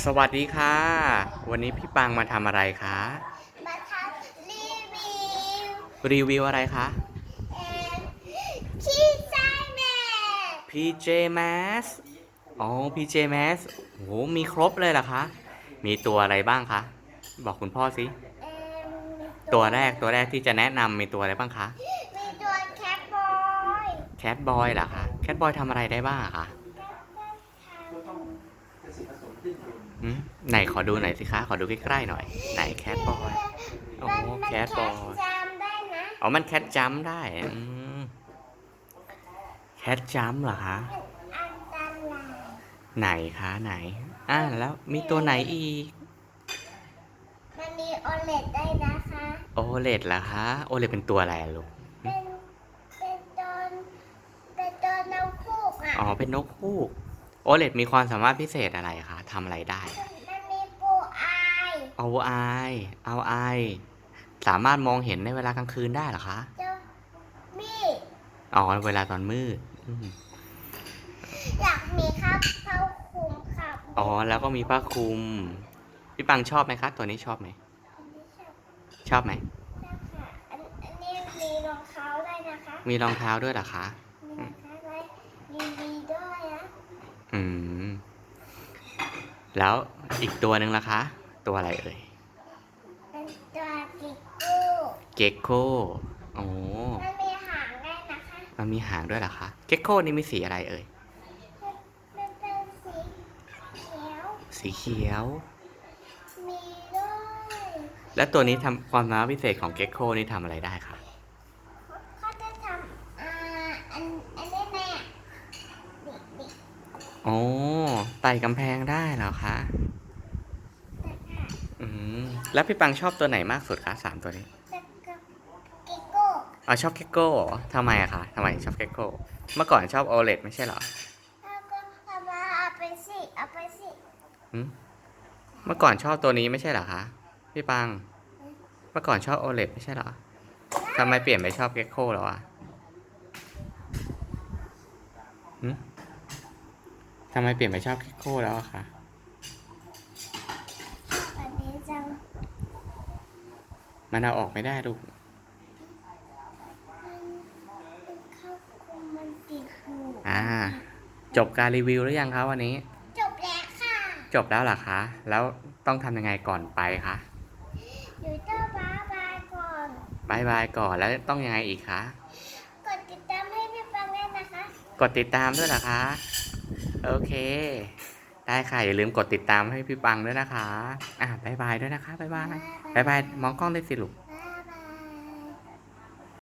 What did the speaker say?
สวัสดีค่ะ วันนี้พี่ปังมาทำอะไรคะมาทำรีวิว รีวิวอะไรคะเอ่อที่ไส้แม่ PJ Masks อ๋อ PJ Masks โหมีครบเลยเหรอคะ มีตัวอะไรบ้างคะ บอกคุณพ่อสิเอ่อมีตัวแรกตัวแรกที่จะแนะนำมีตัวอะไรบ้างคะ มีตัวแคทบอย แคทบอยเหรอคะ แคทบอยทำอะไรได้บ้างอะคะก็ก็ ทหืมไหนขอดูหน่อยสิคะ ขอดูใกล้ๆหน่อย ไหนแคทบอยำโอ้มันมันแคทบอยจำได้นะอ๋อมันแคทจัมป์ได้อืมแคทจัมป์เหรอคะ อันตรายไหนคะไหน อ่าแล้วมีตัวไหนอีก มันมีโอเลตได้นะคะ โอเลดเหรอคะ โอเลดเป็นตัวอะไรอะลูก เป็นเป็นตอนเป็นตอนน้ำคูกอะ อ๋อ เป็นนกฮูก โอเลดมีความสามารถพิเศษอะไรคะทำอะไรได้มันมีปูอายเอาไอเอาไอสามารถมองเห็นในเวลากลางคืนได้เหรอคะเจ้ามีดอ๋อเวลาตอนมืดอืมอยากมีครับเข้าคุมครับอ๋อแล้วก็มีผ้าคลุมพี่ปังชอบไหมคะตัวนี้ชอบไหมอันนี้ชอบชอบไหมนะคะอันอันนี้มีรองเท้าด้วยนะคะมีรองเท้าด้วยเหรอคะ มีรองเท้าไว้ดีดีด้วยนะ อืม แล้วอีกตัวหนึ่งล่ะคะ ตัวอะไรเอ่ย เป็นตัวกิกกูเกคโคโอ้มันมีหางได้นะคะมันมีหางด้วยเหรอคะ เกคโคนี่มีสีอะไรเอ่ยมันเป็นสีเขียว สีเขียว มีด้วย แล้วตัวนี้ทำความสามารถพิเศษของเกคโคนี่ทำอะไรได้คะ เขาจะทำอ่าอันอันนี้แม่ดิดิ โอ้ไต่กำแพงได้เหรอคะแต่ค่ะอืมแล้วพี่ปังชอบตัวไหนมากสุดคะสามตัวนี้แต่กับกิกกูอ๋อชอบเกคโก้เหรอทำไมอะคะทำไมชอบเกคโก้ เมื่อก่อนชอบโอเลดไม่ใช่เหรอแล้วก็เอามาเอาไปสิเอาไปสิหืมเมื่อก่อนชอบตัวนี้ไม่ใช่เหรอคะพี่ปัง เมื่อก่อนชอบโอเลดไม่ใช่เหรอทำไมเปลี่ยนไปชอบเกคโก้แล้วอะหืม ทำไมเปลี่ยนไปชอบเกคโก้แล้วอะคะอันนี้จังมันเอาออกไม่ได้ลูกมันมันเข้าคุมมันติดหูอ่า จบการรีวิวหรือยังคะวันนี้ จบแล้วค่ะจบแล้วเหรอคะ แล้วต้องทำยังไงก่อนไปคะอยู่เจ้าบ้าบายก่อน บายบายก่อนแล้วต้องยังไงอีกคะ กดติดตามให้พี่ฟังด้วยนะคะ กดติดตามด้วยเหรอคะ โอเค ได้ค่ะ อย่าลืมกดติดตามให้พี่ปังด้วยนะคะ อะบายบายด้วยนะคะบายบายบายบายมองกล้องได้สิลูก